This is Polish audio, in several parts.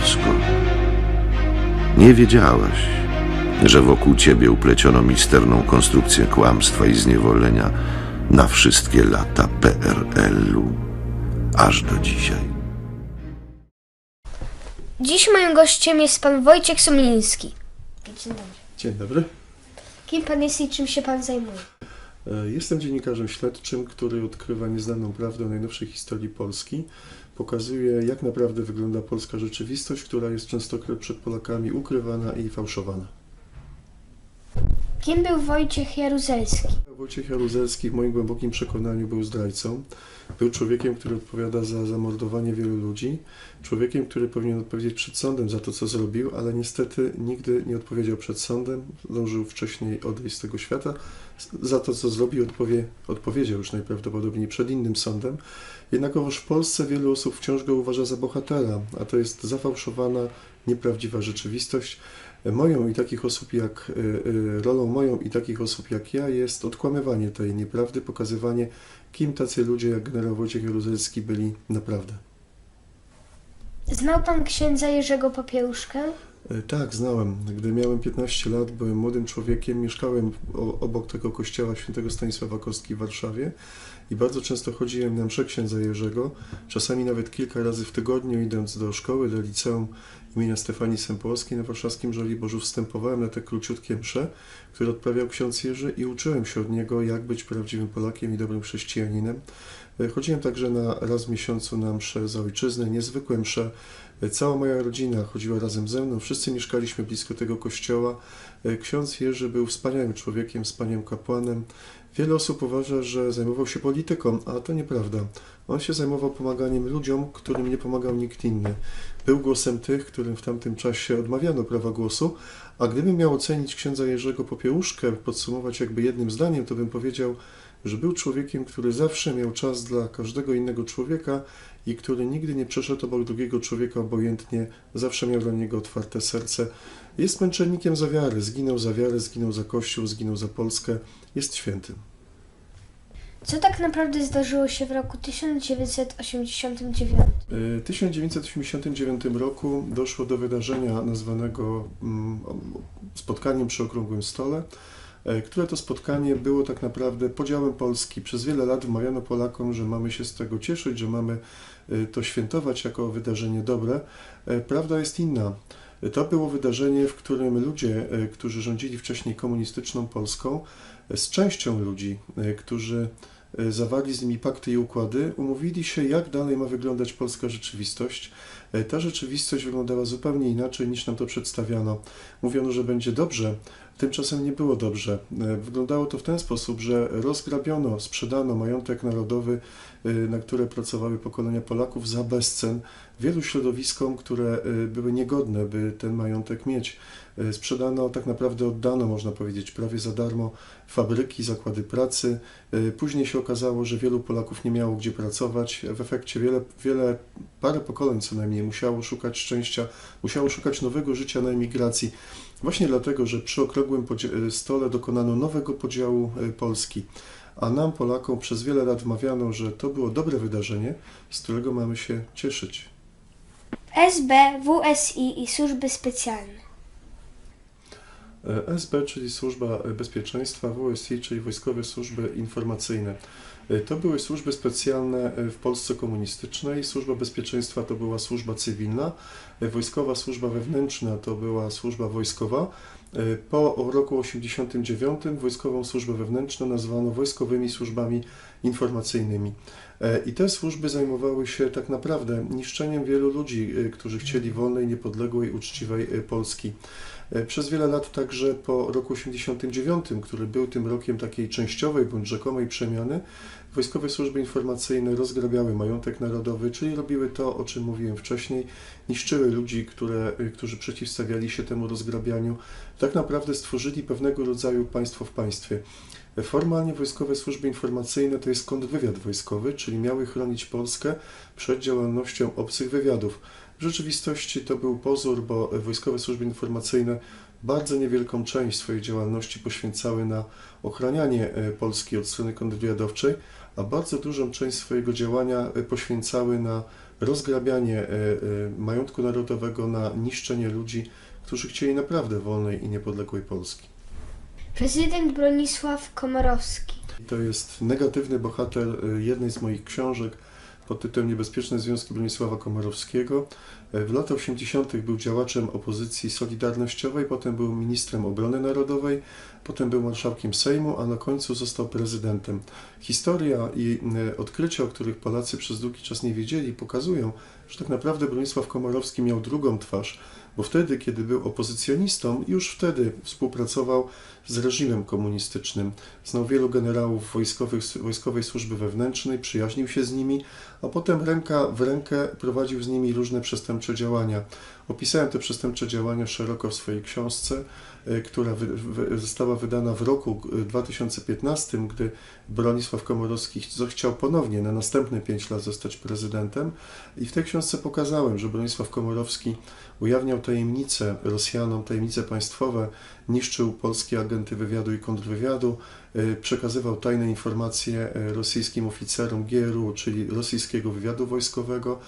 Polsko. Nie wiedziałaś, że wokół ciebie upleciono misterną konstrukcję kłamstwa i zniewolenia na wszystkie lata PRL-u, aż do dzisiaj. Dziś moim gościem jest pan Wojciech Somliński. Dzień dobry. Dzień dobry. Kim pan jest i czym się pan zajmuje? E, Jestem dziennikarzem śledczym, który odkrywa nieznaną prawdę o najnowszej historii Polski. Pokazuje, jak naprawdę wygląda polska rzeczywistość, która jest częstokroć przed Polakami ukrywana i fałszowana. Kim był Wojciech Jaruzelski? Wojciech Jaruzelski w moim głębokim przekonaniu był zdrajcą. Był człowiekiem, który odpowiada za zamordowanie wielu ludzi. Człowiekiem, który powinien odpowiedzieć przed sądem za to, co zrobił, ale niestety nigdy nie odpowiedział przed sądem. Zdążył wcześniej odejść z tego świata. Za to, co zrobił, odpowie, odpowiedział już najprawdopodobniej przed innym sądem. Jednakowoż w Polsce wielu osób wciąż go uważa za bohatera, a to jest zafałszowana, nieprawdziwa rzeczywistość. Moją i takich osób jak y, y, rolą moją i takich osób jak ja jest odkłamywanie tej nieprawdy, pokazywanie, kim tacy ludzie jak generał Wojciech Jaruzelski byli naprawdę. Znał pan księdza Jerzego Popiełuszkę? E, Tak, znałem. Gdy miałem 15 lat, byłem młodym człowiekiem, mieszkałem obok tego kościoła świętego Stanisława Kostki w Warszawie i bardzo często chodziłem na mszę księdza Jerzego, czasami nawet kilka razy w tygodniu, idąc do szkoły, do liceum imienia Stefanii Sempolskiej na warszawskim Żoliborzu, wstępowałem na te króciutkie msze, które odprawiał ksiądz Jerzy i uczyłem się od niego, jak być prawdziwym Polakiem i dobrym chrześcijaninem. E, Chodziłem także na raz w miesiącu na msze za ojczyznę, niezwykłe msze, Cała moja rodzina chodziła razem ze mną, wszyscy mieszkaliśmy blisko tego kościoła. E, Ksiądz Jerzy był wspaniałym człowiekiem, wspaniałym kapłanem. Wiele osób uważa, że zajmował się polityką, a to nieprawda. On się zajmował pomaganiem ludziom, którym nie pomagał nikt inny. Był głosem tych, którym w tamtym czasie odmawiano prawa głosu, a gdybym miał ocenić księdza Jerzego Popiełuszkę, podsumować jakby jednym zdaniem, to bym powiedział, że był człowiekiem, który zawsze miał czas dla każdego innego człowieka i który nigdy nie przeszedł obok drugiego człowieka obojętnie, zawsze miał dla niego otwarte serce. Jest męczennikiem za wiarę, zginął za wiarę, zginął za Kościół, zginął za Polskę, jest świętym. Co tak naprawdę zdarzyło się w roku 1989? W 1989 roku doszło do wydarzenia nazwanego mm, spotkaniem przy okrągłym stole, e, które to spotkanie było tak naprawdę podziałem Polski. Przez wiele lat wmawiano Polakom, że mamy się z tego cieszyć, że mamy e, to świętować jako wydarzenie dobre. Prawda jest inna. To było wydarzenie, w którym ludzie, którzy rządzili wcześniej komunistyczną Polską, z częścią ludzi, e, którzy e, zawarli z nimi pakty i układy, umówili się, jak dalej ma wyglądać polska rzeczywistość. E, Ta rzeczywistość wyglądała zupełnie inaczej niż nam to przedstawiano. Mówiono, że będzie dobrze, tymczasem nie było dobrze. Wyglądało to w ten sposób, że rozgrabiono, sprzedano majątek narodowy, na które pracowały pokolenia Polaków za bezcen wielu środowiskom, które były niegodne, by ten majątek mieć. E, Sprzedano, tak naprawdę oddano, można powiedzieć, prawie za darmo fabryki, zakłady pracy. E, Później się okazało, że wielu Polaków nie miało gdzie pracować. W efekcie wiele, wiele, parę pokoleń co najmniej musiało szukać szczęścia, musiało szukać nowego życia na emigracji. Właśnie dlatego, że przy okrągłym e, stole dokonano nowego podziału e, Polski. A nam, Polakom, przez wiele lat wmawiano, że to było dobre wydarzenie, z którego mamy się cieszyć. SB, WSI i służby specjalne. E, SB, czyli Służba Bezpieczeństwa, WSI, czyli Wojskowe Służby Informacyjne. E, To były służby specjalne e, w Polsce komunistycznej. Służba Bezpieczeństwa to była służba cywilna. Wojskowa Służba Wewnętrzna to była służba wojskowa. E, Po roku 1989 Wojskową Służbę Wewnętrzną nazwano Wojskowymi Służbami Informacyjnymi. E, I te służby zajmowały się tak naprawdę niszczeniem wielu ludzi, e, którzy chcieli wolnej, niepodległej, uczciwej Polski. Przez wiele lat także po roku 89, który był tym rokiem takiej częściowej bądź rzekomej przemiany, wojskowe służby informacyjne rozgrabiały majątek narodowy, czyli robiły to, o czym mówiłem wcześniej, niszczyły ludzi, które, e, którzy przeciwstawiali się temu rozgrabianiu. Tak naprawdę stworzyli pewnego rodzaju państwo w państwie. Formalnie wojskowe służby informacyjne to jest kontrwywiad wojskowy, czyli miały chronić Polskę przed działalnością obcych wywiadów. W rzeczywistości to był pozór, bo wojskowe służby informacyjne bardzo niewielką część swojej działalności poświęcały na ochranianie e, Polski od strony kontrwywiadowczej, a bardzo dużą część swojego działania e, poświęcały na rozgrabianie e, majątku narodowego na niszczenie ludzi, którzy chcieli naprawdę wolnej i niepodległej Polski. Prezydent Bronisław Komorowski. To jest negatywny bohater jednej z moich książek pod tytułem Niebezpieczne Związki Bronisława Komorowskiego. W latach 80. był działaczem opozycji solidarnościowej, potem był ministrem obrony narodowej, potem był marszałkiem Sejmu, a na końcu został prezydentem. Historia i e, odkrycia, o których Polacy przez długi czas nie wiedzieli, pokazują, że tak naprawdę Bronisław Komorowski miał drugą twarz, bo wtedy, kiedy był opozycjonistą, już wtedy współpracował z reżimem komunistycznym. Znał wielu generałów wojskowych, wojskowej służby wewnętrznej, przyjaźnił się z nimi, a potem ręka w rękę prowadził z nimi różne przestępcze działania. Opisałem te przestępcze działania szeroko w swojej książce, e, która została wydana w roku e, 2015, gdy Bronisław Komorowski ch- chciał ponownie na następne pięć lat zostać prezydentem. I w tej książce pokazałem, że Bronisław Komorowski ujawniał tajemnice Rosjanom, tajemnice państwowe, niszczył polskie agenty wywiadu i kontrwywiadu, e, przekazywał tajne informacje e, rosyjskim oficerom GRU, czyli rosyjskiego wywiadu wojskowego.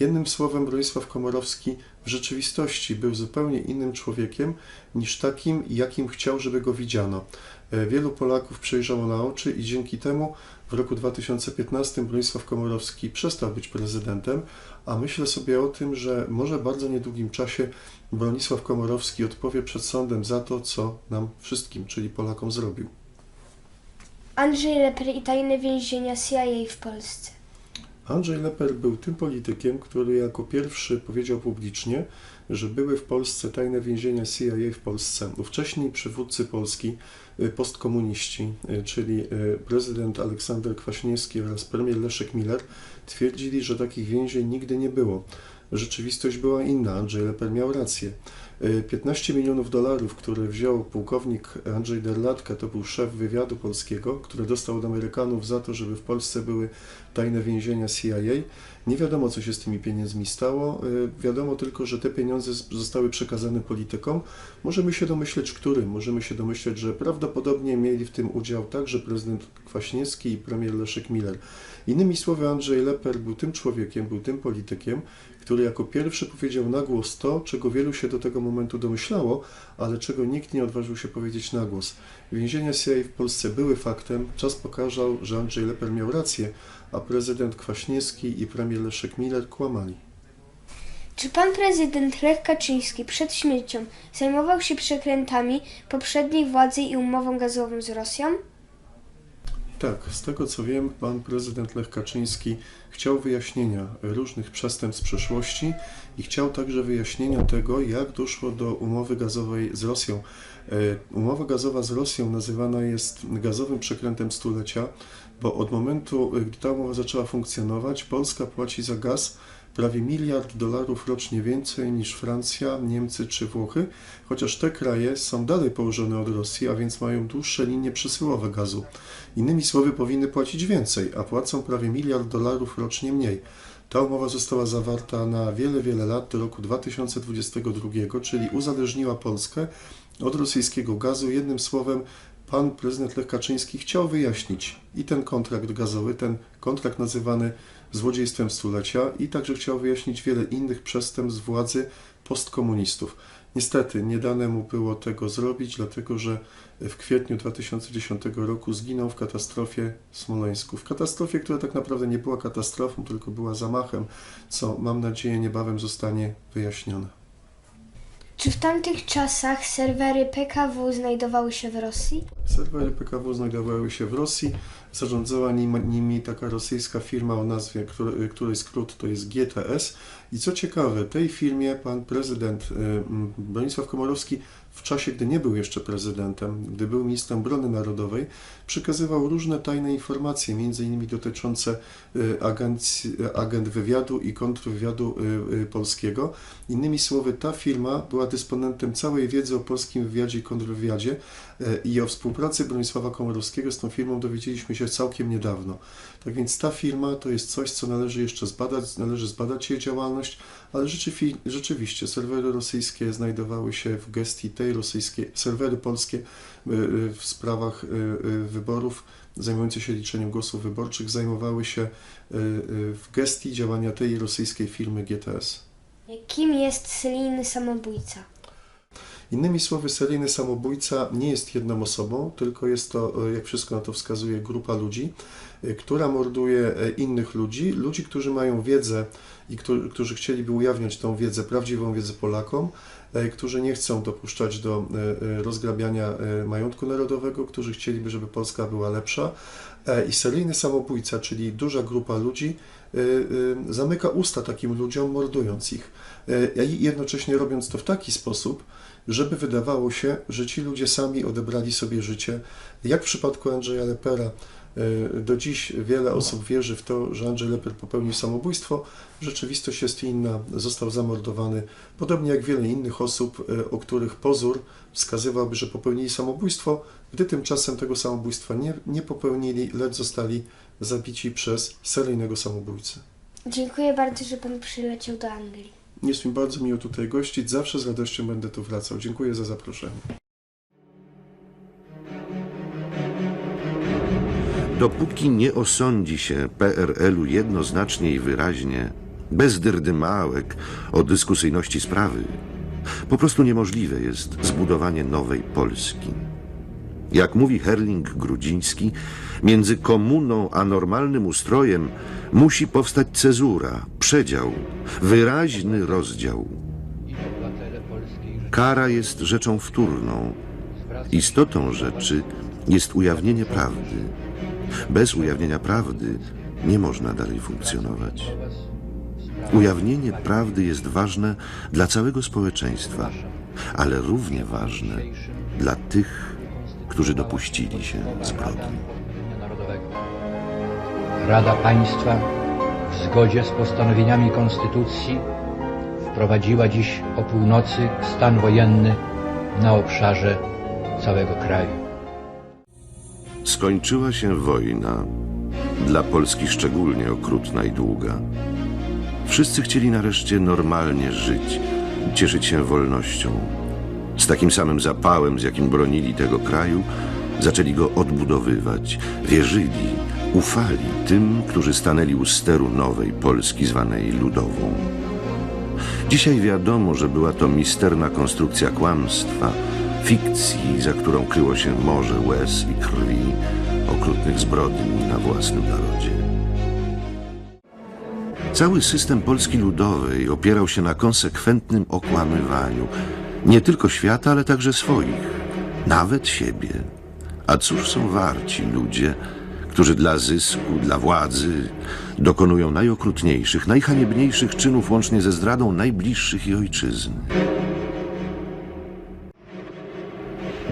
Jednym słowem, Bronisław Komorowski w rzeczywistości był zupełnie innym człowiekiem niż takim, jakim chciał, żeby go widziano. E, Wielu Polaków przejrzało na oczy i dzięki temu w roku 2015 Bronisław Komorowski przestał być prezydentem, a myślę sobie o tym, że może bardzo niedługim czasie Bronisław Komorowski odpowie przed sądem za to, co nam wszystkim, czyli Polakom, zrobił. Andrzej Leper i tajne więzienia CIA w Polsce. Andrzej Leper był tym politykiem, który jako pierwszy powiedział publicznie, że były w Polsce tajne więzienia CIA w Polsce. Ówcześni przywódcy Polski, y, postkomuniści, y, czyli y, prezydent Aleksander Kwaśniewski oraz premier Leszek Miller, twierdzili, że takich więzień nigdy nie było. Rzeczywistość była inna. Andrzej Leper miał rację. Y, 15 milionów dolarów, które wziął pułkownik Andrzej Derlatka, to był szef wywiadu polskiego, który dostał od Amerykanów za to, żeby w Polsce były tajne więzienia CIA. Nie wiadomo, co się z tymi pieniędzmi stało. Y, Wiadomo tylko, że te pieniądze zostały przekazane politykom. Możemy się domyśleć, którym. Możemy się domyśleć, że prawdopodobnie mieli w tym udział także prezydent Kwaśniewski i premier Leszek Miller. Innymi słowy, Andrzej Leper był tym człowiekiem, był tym politykiem, który jako pierwszy powiedział na głos to, czego wielu się do tego momentu domyślało, ale czego nikt nie odważył się powiedzieć na głos. Więzienia CIA w Polsce były faktem, czas pokazał, że Andrzej Leper miał rację, a prezydent Kwaśniewski i premier Leszek Miller kłamali. Czy pan prezydent Lech Kaczyński przed śmiercią zajmował się przekrętami poprzedniej władzy i umową gazową z Rosją? Tak, z tego co wiem, pan prezydent Lech Kaczyński chciał wyjaśnienia różnych przestępstw przeszłości i chciał także wyjaśnienia tego, jak doszło do umowy gazowej z Rosją. E, Umowa gazowa z Rosją nazywana jest gazowym przekrętem stulecia, bo od momentu, gdy ta umowa zaczęła funkcjonować, Polska płaci za gaz prawie miliard dolarów rocznie więcej niż Francja, Niemcy czy Włochy, chociaż te kraje są dalej położone od Rosji, a więc mają dłuższe linie przesyłowe gazu. Innymi słowy, powinny płacić więcej, a płacą prawie miliard dolarów rocznie mniej. Ta umowa została zawarta na wiele, wiele lat do roku 2022, czyli uzależniła Polskę od rosyjskiego gazu. Jednym słowem, pan prezydent Lech Kaczyński chciał wyjaśnić i ten kontrakt gazowy, ten kontrakt nazywany złodziejstwem stulecia, i także chciał wyjaśnić wiele innych przestępstw władzy postkomunistów. Niestety nie dane mu było tego zrobić, dlatego że w kwietniu 2010 roku zginął w katastrofie Smoleńsku. W katastrofie, która tak naprawdę nie była katastrofą, tylko była zamachem, co mam nadzieję niebawem zostanie wyjaśnione. Czy w tamtych czasach serwery PKW znajdowały się w Rosji? Serwery PKW znajdowały się w Rosji. Zarządzała nim, nimi taka rosyjska firma o nazwie, której, skrót to jest GTS. I co ciekawe, tej firmie pan prezydent y, Bronisław Komorowski w czasie, gdy nie był jeszcze prezydentem, gdy był ministrem obrony narodowej, przekazywał różne tajne informacje, innymi dotyczące y, agencji, agent wywiadu i kontrwywiadu y, polskiego. Innymi słowy, ta firma była dysponentem całej wiedzy o polskim wywiadzie i kontrwywiadzie i o współpracy Bronisława Komorowskiego z tą firmą dowiedzieliśmy się całkiem niedawno. Tak więc ta firma to jest coś, co należy jeszcze zbadać, należy zbadać jej działalność, ale rzeczywi- rzeczywiście serwery rosyjskie znajdowały się w gestii tej rosyjskiej, serwery polskie y, y, w sprawach y, wyborów zajmujące się liczeniem głosów wyborczych zajmowały się w gestii działania tej rosyjskiej firmy GTS. Kim jest seryjny samobójca? Innymi słowy, seryjny samobójca nie jest jedną osobą, tylko jest to, e, jak wszystko na to wskazuje, grupa ludzi, e, która morduje e, innych ludzi, ludzi, którzy mają wiedzę i którzy, chcieliby ujawniać tą wiedzę, prawdziwą wiedzę Polakom, którzy nie chcą dopuszczać do rozgrabiania majątku narodowego, którzy chcieliby, żeby Polska była lepsza. I seryjny samobójca, czyli duża grupa ludzi, zamyka usta takim ludziom, mordując ich, i jednocześnie robiąc to w taki sposób, żeby wydawało się, że ci ludzie sami odebrali sobie życie. Jak w przypadku Andrzeja Lepera, e, do dziś wiele osób wierzy w to, że Andrzej Leper popełnił samobójstwo. Rzeczywistość jest inna, został zamordowany, podobnie jak wiele innych osób, e, o których pozór wskazywałby, że popełnili samobójstwo, gdy tymczasem tego samobójstwa nie, nie popełnili, lecz zostali zabici przez seryjnego samobójcę. Dziękuję bardzo, że pan przyleciał do Anglii. Jest mi bardzo miło tutaj gościć, zawsze z radością będę tu wracał. Dziękuję za zaproszenie. Dopóki nie osądzi się PRL-u jednoznacznie i wyraźnie, bez drdymałek o dyskusyjności sprawy, po prostu niemożliwe jest zbudowanie nowej Polski. Jak mówi Herling Grudziński, między komuną a normalnym ustrojem musi powstać cezura, przedział, wyraźny rozdział. Kara jest rzeczą wtórną. Istotą rzeczy jest ujawnienie prawdy. Bez ujawnienia prawdy nie można dalej funkcjonować. Ujawnienie prawdy jest ważne dla całego społeczeństwa, ale równie ważne dla tych, którzy dopuścili się zbrodni. Rada Państwa w zgodzie z postanowieniami Konstytucji wprowadziła dziś o północy stan wojenny na obszarze całego kraju. Skończyła się wojna, dla Polski szczególnie okrutna i długa. Wszyscy chcieli nareszcie normalnie żyć, cieszyć się wolnością. Z takim samym zapałem, z jakim bronili tego kraju, zaczęli go odbudowywać. Wierzyli, ufali tym, którzy stanęli u steru nowej Polski zwanej ludową. Dzisiaj wiadomo, że była to misterna konstrukcja kłamstwa, fikcji, za którą kryło się morze łez i krwi, okrutnych zbrodni na własnym narodzie. Cały system Polski Ludowej opierał się na konsekwentnym okłamywaniu nie tylko świata, ale także swoich, nawet siebie. A cóż są warci ludzie, którzy dla zysku, dla władzy dokonują najokrutniejszych, najhaniebniejszych czynów łącznie ze zdradą najbliższych i ojczyzny?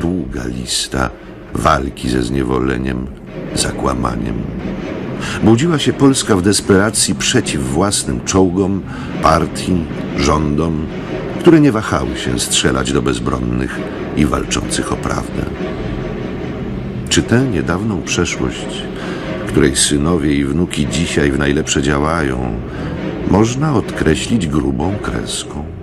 Długa lista walki ze zniewoleniem, zakłamaniem. Budziła się Polska w desperacji przeciw własnym czołgom, partii, rządom, które nie wahały się strzelać do bezbronnych i walczących o prawdę. Czy tę niedawną przeszłość, której synowie i wnuki dzisiaj w najlepsze działają, można odkreślić grubą kreską?